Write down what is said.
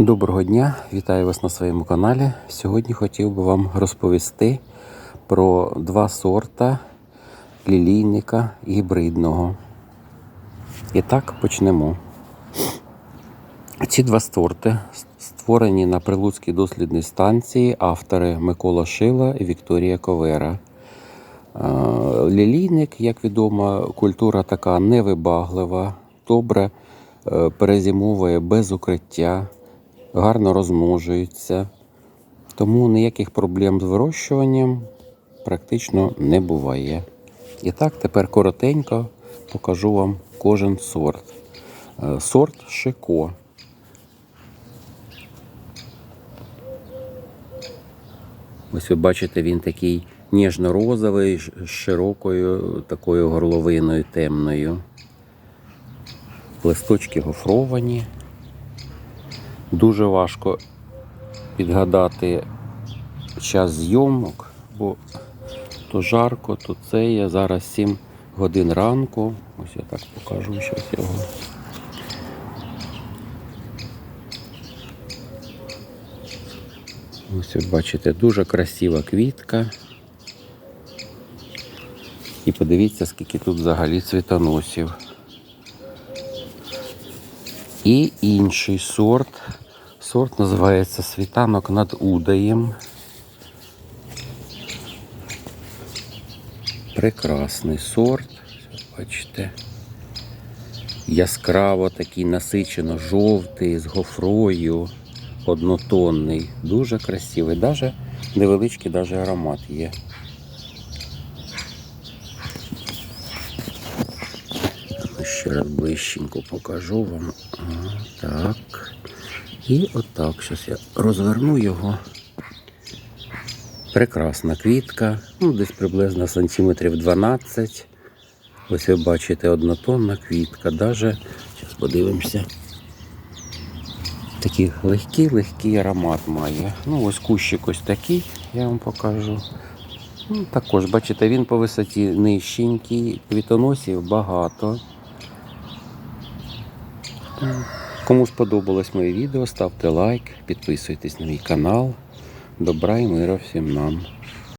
Доброго дня, вітаю вас на своєму каналі. Сьогодні хотів би вам розповісти про два сорта лілійника гібридного. І так почнемо. Ці два сорти створені на Прилуцькій дослідній станції автори Микола Шила і Вікторія Ковера. Е, Лілійник, як відомо, культура така невибаглива, добре е, перезимовує без укриття, гарно розмножується. Тому ніяких проблем з вирощуванням практично не буває. І так, тепер коротенько покажу вам кожен сорт. Е, Сорт Шико. Ось ви бачите, він такий ніжно-розовий, з широкою такою горловиною темною. Листочки гофровані. Дуже важко підгадати час зйомок, бо то жарко, то це є. Зараз 7 годин ранку. Ось я так покажу щось його. Ось ви бачите, дуже красива квітка. І подивіться, скільки тут взагалі цвітоносів. І інший сорт. Сорт називається світанок над Удаєм. Прекрасний сорт. Бачите. Яскраво такий насичено жовтий, з гофрою, однотонний. Дуже красивий. Даже невеличкий даже аромат є. Ще раз ближченько покажу вам. Так. І отак. Зараз я розверну його. Прекрасна квітка. Ну, десь приблизно сантиметрів 12. Ось ви бачите однотонна квітка. Даже, зараз подивимося. Такий легкий-легкий аромат має. Ну, ось кущик ось такий, я вам покажу. Ну, також, бачите, він по висоті нижченький, квітоносів багато. Кому сподобалось моє відео, ставте лайк, підписуйтесь на мій канал. Добра і мира всім нам.